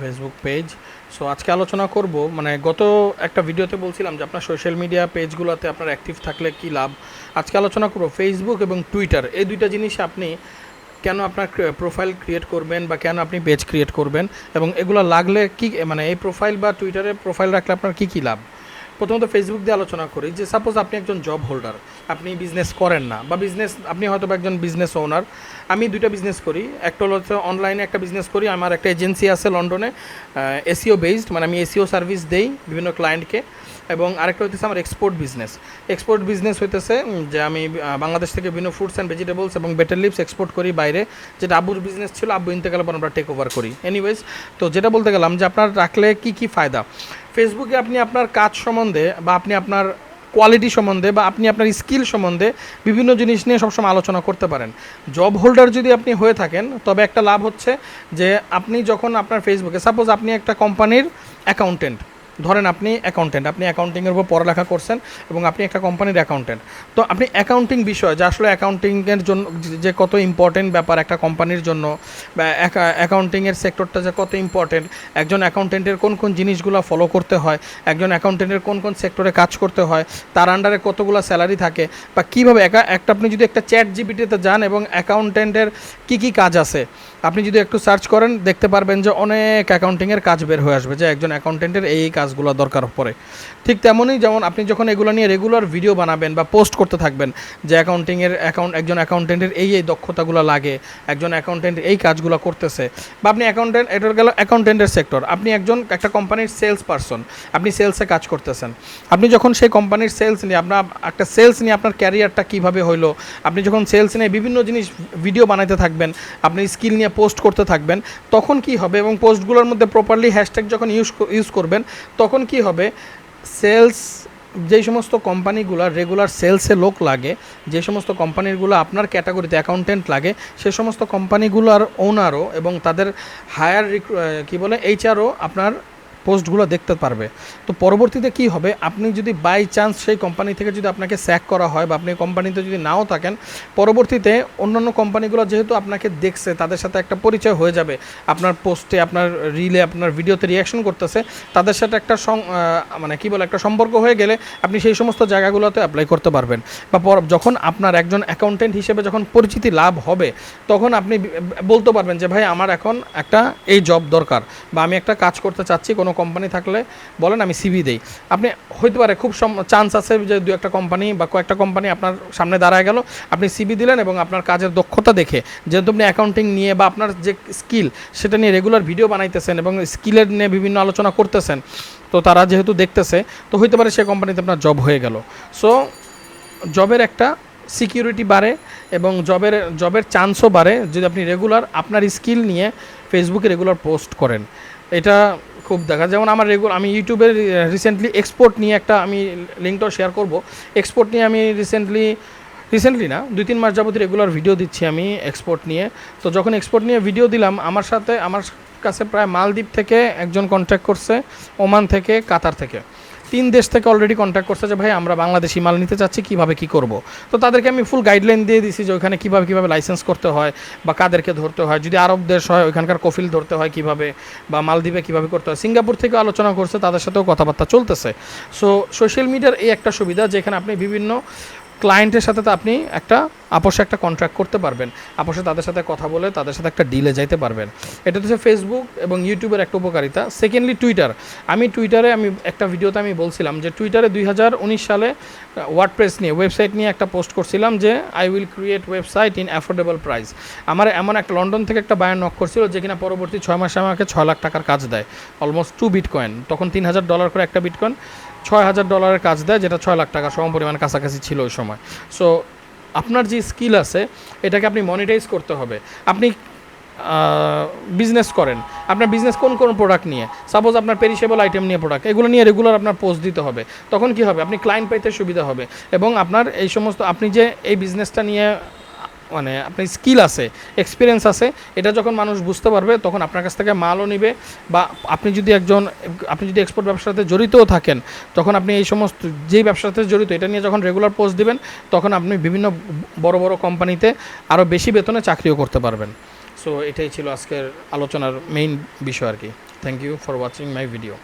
Facebook page so আজকে আলোচনা করব মানে গত একটা ভিডিওতে বলছিলাম যে আপনার সোশ্যাল মিডিয়া পেজগুলোতে আপনার অ্যাক্টিভ থাকলে কি লাভ? আজকে আলোচনা করব ফেসবুক এবং টুইটার এই দুইটা জিনিস আপনি কেন আপনার প্রোফাইল ক্রিয়েট করবেন বা কেন আপনি পেজ ক্রিয়েট করবেন এবং এগুলো লাগলে কি মানে এই প্রোফাইল বা টুইটারে প্রোফাইল রাখলে আপনার কী কী লাভ? প্রথমত ফেসবুক দিয়ে আলোচনা করি যে সাপোজ আপনি একজন জব হোল্ডার আপনি বিজনেস করেন না বা বিজনেস আপনি হয়তো একজন বিজনেস ওনার আমি দুইটা বিজনেস করি। একটা হলো হচ্ছে অনলাইনে একটা বিজনেস করি, আমার একটা এজেন্সি আছে লন্ডনে এসিও বেসড মানে আমি এসিও সার্ভিস দেই বিভিন্ন ক্লায়েন্টকে এবং আরেকটা হইতেছে আমার এক্সপোর্ট বিজনেস এক্সপোর্ট বিজনেস হইতেছে যে আমি বাংলাদেশ থেকে বিভিন্ন ফ্রুটস অ্যান্ড ভেজিটেবলস এবং বেটার লিপস এক্সপোর্ট করি বাইরে। যেটা আব্বুর বিজনেস ছিল, আব্বু ইন্তেকালের পর আমরা টেক ওভার করি। এনিওয়েজ তো যেটা বলতে গেলাম যে, আপনার রাখলে কি কি ফায়দা? ফেসবুকে আপনি আপনার কাজ সম্বন্ধে বা আপনি আপনার কোয়ালিটি সম্বন্ধে বা আপনি আপনার স্কিল সম্বন্ধে বিভিন্ন জিনিস নিয়ে সবসময় আলোচনা করতে পারেন। জব হোল্ডার যদি আপনি হয়ে থাকেন, তবে একটা লাভ হচ্ছে যে আপনি যখন আপনার ফেসবুকে সাপোজ আপনি একটা কোম্পানির অ্যাকাউন্টেন্ট ধরেন আপনি অ্যাকাউন্টেন্ট আপনি অ্যাকাউন্টিংয়ের উপর পড়ালেখা করছেন এবং আপনি একটা কোম্পানির অ্যাকাউন্টেন্ট তো আপনি অ্যাকাউন্টিং বিষয়, যে আসলে অ্যাকাউন্টিংয়ের জন্য যে কত ইম্পর্টেন্ট ব্যাপার একটা কোম্পানির জন্য, বা অ্যাকাউন্টিংয়ের সেক্টরটা যে কত ইম্পর্টেন্ট একজন অ্যাকাউন্টেন্টের কোন কোন জিনিসগুলো ফলো করতে হয়, একজন অ্যাকাউন্টেন্টের কোন কোন সেক্টরে কাজ করতে হয়, তার আন্ডারে কতগুলো স্যালারি থাকে, বা কীভাবে একা, একটা আপনি যদি একটা চ্যাট জিপিটিতে যান এবং অ্যাকাউন্টেন্টের কী কী কাজ আছে, আপনি যদি একটু সার্চ করেন, দেখতে পারবেন যে অনেক অ্যাকাউন্টিংয়ের কাজ বের হয়ে আসবে, যে একজন অ্যাকাউন্টেন্টের এই এই কাজগুলো দরকার পড়ে। ঠিক তেমনই যেমন আপনি যখন এগুলো নিয়ে রেগুলার ভিডিও বানাবেন বা পোস্ট করতে থাকবেন, যে অ্যাকাউন্টিংয়ের অ্যাকাউন্ট একজন অ্যাকাউন্টেন্টের এই এই দক্ষতাগুলো লাগে, একজন অ্যাকাউন্টেন্ট এই কাজগুলো করতেছে, বা আপনি অ্যাকাউন্টেন্ট এটা গেল অ্যাকাউন্টেন্টের সেক্টর আপনি একজন, একটা কোম্পানির সেলস পারসন আপনি সেলসে কাজ করতেছেন। আপনি যখন সেই কোম্পানির সেলস নিয়ে, আপনার, একটা সেলস নিয়ে আপনার ক্যারিয়ারটা কীভাবে হইল, আপনি যখন সেলস নিয়ে বিভিন্ন জিনিস ভিডিও বানাইতে থাকবেন, আপনি স্কিল নিয়ে পোস্ট করতে থাকবেন, তখন কি হবে? এবং পোস্টগুলোর মধ্যে প্রপারলি হ্যাশট্যাগ যখন ইউজ ইউজ করবেন তখন কি হবে? সেলস, যেই সমস্ত কোম্পানিগুলো রেগুলার সেলসে লোক লাগে, যে সমস্ত কোম্পানিগুলো আপনার ক্যাটাগরিতে অ্যাকাউন্টেন্ট লাগে, সে সমস্ত কোম্পানিগুলোর ওনারও এবং তাদের হায়ার কি বলে এইচআরও আপনার পোস্টগুলো দেখতে পারবে। তো পরবর্তীতে কি হবে? আপনি যদি বাই চান্স সেই কোম্পানি থেকে যদি আপনাকে স্যাক করা হয় বা আপনি কোম্পানিতে যদি নাও থাকেন, পরবর্তীতে অন্যান্য কোম্পানিগুলো যেহেতু আপনাকে দেখছে, তাদের সাথে একটা পরিচয় হয়ে যাবে। আপনার পোস্টে আপনার রিলে আপনার ভিডিওতে রিয়াকশন করতেছে, তাদের সাথে একটা মানে কি বলে, একটা সম্পর্ক হয়ে গেলে আপনি সেই সমস্ত জায়গাগুলোতে অ্যাপ্লাই করতে পারবেন। বা যখন আপনার একজন অ্যাকাউন্টেন্ট হিসেবে যখন পরিচিতি লাভ হবে, তখন আপনি বলতে পারবেন যে, ভাই, আমার এখন একটা এই জব দরকার বা আমি একটা কাজ করতে চাচ্ছি, কোনো কোম্পানি থাকলে বলেন আমি সিভি দেই। আপনি হইতে পারে খুব চান্স আছে যে দু একটা কোম্পানি বা কয়েকটা কোম্পানি আপনার সামনে দাঁড়ায় গেল, আপনি সিভি দিলেন এবং আপনার কাজের দক্ষতা দেখে, যেহেতু আপনি অ্যাকাউন্টিং নিয়ে বা আপনার যে স্কিল সেটা নিয়ে রেগুলার ভিডিও বানাইতেছেন এবং স্কিলের নিয়ে বিভিন্ন আলোচনা করতেছেন, তো তারা যেহেতু দেখতেছে, তো হইতে পারে সে কোম্পানিতে আপনার জব হয়ে গেল। সো জবের একটা সিকিউরিটি বাড়ে এবং জবের জবের চান্সও বাড়ে যদি আপনি রেগুলার আপনার স্কিল নিয়ে ফেসবুকে রেগুলার পোস্ট করেন। এটা খুব দেখা যেমন আমার রেগুলার আমি ইউটিউবে রিসেন্টলি এক্সপোর্ট নিয়ে একটা আমি লিঙ্কটাও শেয়ার করব। এক্সপোর্ট নিয়ে আমি রিসেন্টলি রিসেন্টলি না, দুই তিন মাস যাবতীয় রেগুলার ভিডিও দিচ্ছি আমি এক্সপোর্ট নিয়ে। তো যখন এক্সপোর্ট নিয়ে ভিডিও দিলাম, আমার সাথে, আমার কাছে প্রায় মালদ্বীপ থেকে একজন কন্ট্যাক্ট করছে, ওমান থেকে, কাতার থেকে। তিন দেশ থেকে অলরেডি কন্ট্যাক্ট করছে যে, ভাই, আমরা বাংলাদেশি মাল নিতে চাচ্ছি, কীভাবে কী করব? তো তাদেরকে আমি ফুল গাইডলাইন দিয়ে দিছি যে, ওইখানে কীভাবে কীভাবে লাইসেন্স করতে হয় বা কাদেরকে ধরতে হয়? যদি আরব দেশ হয়, ওইখানকার কফিল ধরতে হয় কীভাবে বা মালদ্বীপে কীভাবে করতে হয়? সিঙ্গাপুর থেকে আলোচনা করছে, তাদের সাথেও কথাবার্তা চলতেছে। সো সোশ্যাল মিডিয়ার এই একটা সুবিধা যেখানে আপনি বিভিন্ন ক্লায়েন্টের সাথে তো আপনি একটা আপোষে একটা কন্ট্রাক্ট করতে পারবেন। আপোষে তাদের সাথে কথা বলে তাদের সাথে একটা ডিলে যাইতে পারবেন। এটা হচ্ছে ফেসবুক এবং ইউটিউবের একটা উপকারিতা। সেকেন্ডলি টুইটার আমি টুইটারে আমি একটা ভিডিওতে আমি বলছিলাম যে টুইটারে দুই হাজার উনিশ সালে ওয়ার্ডপ্রেস নিয়ে ওয়েবসাইট নিয়ে একটা পোস্ট করছিলাম যে I will create website in affordable price আমার এমন একটা লন্ডন থেকে একটা বায়ান নক করছিল যে কিনা পরবর্তী ছয় মাসে আমাকে ছয় লাখ টাকার কাজ দেয় অলমোস্ট টু বিটকয়েন তখন তিন হাজার ডলার করে একটা বিটকয়েন ছয় হাজার ডলারের কাজ দেয়, যেটা ছয় লাখ টাকা সম পরিমাণ কাছাকাছি ছিল ওই সময়। সো আপনার যে স্কিল আছে, এটাকে আপনি মনিটাইজ করতে হবে। আপনি বিজনেস করেন। আপনার বিজনেস কোন কোন প্রোডাক্ট নিয়ে? সাপোজ আপনার পেরিশেবল আইটেম নিয়ে প্রোডাক্ট এগুলো নিয়ে রেগুলার আপনার পোস্ট দিতে হবে। তখন কি হবে? আপনি ক্লায়েন্ট পাইতে সুবিধা হবে। এবং আপনার এই সমস্ত, আপনি যে এই বিজনেসটা নিয়ে মানে আপনার স্কিল আছে এক্সপিরিয়েন্স আছে, এটা যখন মানুষ বুঝতে পারবে, তখন আপনার কাছ থেকে মালও নিবে বা আপনি যদি একজন, আপনি যদি এক্সপোর্ট ব্যবসার সাথে জড়িতও থাকেন, তখন আপনি এই সমস্ত যেই ব্যবসার সাথে জড়িত, এটা নিয়ে যখন রেগুলার পোস্ট দিবেন, তখন আপনি বিভিন্ন বড় বড় কোম্পানিতে আরও বেশি বেতনে চাকরিও করতে পারবেন। সো এটাই ছিল আজকের আলোচনার মেইন বিষয় আর কি। Thank you for watching my video